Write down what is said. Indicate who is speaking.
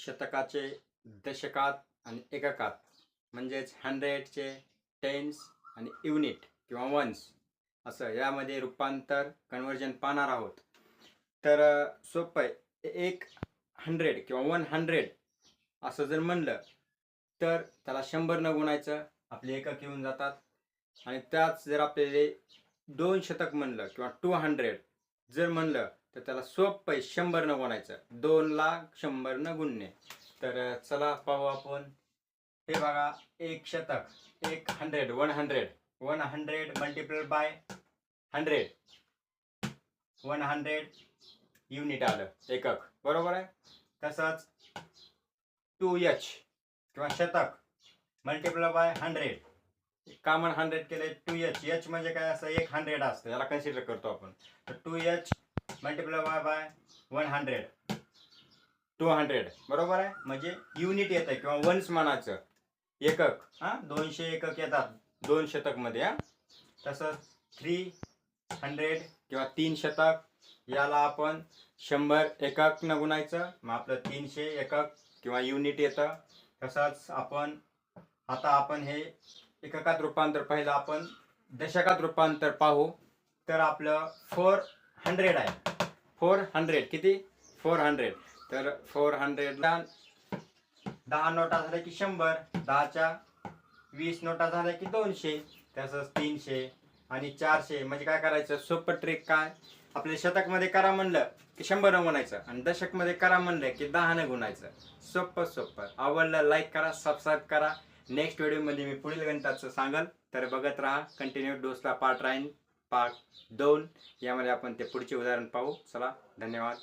Speaker 1: शतकाचे दशकात आणि एककात म्हणजेच हंड्रेडचे टेन्स आणि युनिट किंवा वन्स असं यामध्ये रूपांतर कन्वर्जन पाहणार आहोत. तर सोपं आहे. एक हंड्रेड किंवा वन हंड्रेड असं जर म्हणलं तर त्याला शंभरनं गुणायचं आपले एकक येऊन जातात. आणि त्याच जर आपल्याला दोन शतक म्हणलं किंवा टू हंड्रेड जर म्हणलं तर त्याला सोप शंभरनं गुणायचं. दोन लाख शंभरनं गुणणे तर चला पाहू आपण. हे बघा एक शतक एक hundred one hundred one hundred multiply by hundred one hundred unit आलं एकक. बरोबर आहे? तसंच टू एच किंवा शतक multiply by hundred common hundred केले टू एच एच म्हणजे काय? असं एक हंड्रेड असतं. याला कन्सिडर करतो आपण. तर two H multiply by by one hundred two hundred बरोबर आहे? म्हणजे युनिट येतं किंवा वन्स म्हणायचं एकक हां? दोनशे एकक येतात. दोन शतकमध्ये हां? तसंच थ्री हंड्रेड किंवा तीन शतक याला आपण शंभर एकक न गुणायचं. मग आपलं तीनशे एकक किंवा युनिट येतं. तसंच आपण आता आपण हे एककात रूपांतर पाहिलं आपण दशकात रूपांतर पाहू. तर आपलं फोर हंड्रेड आहे. फोर हंड्रेड किती? Four hundred. तर फोर हंड्रेडला दहा नोटा झाल्या की शंभर दहाच्या वीस नोटा झाल्या की दोनशे तसंच तीनशे आणि चारशे. म्हणजे काय करायचं? सोपं ट्रिक काय? आपल्या शतकमध्ये करा म्हणलं की शंभर गुणायचं आणि दशकमध्ये करा म्हणलं की दहानं गुणायचं. सोपं सोपं. आवडलं लाईक करा सबस्क्राईब करा. नेक्स्ट व्हिडिओमध्ये मी पुढील गणिताचं सांगल. तर बघत राहा कंटिन्यू डोसला पार्ट राहीन. पार्ट दोन. यामध्ये आपण ते पुढचे उदाहरण पाहू. चला धन्यवाद.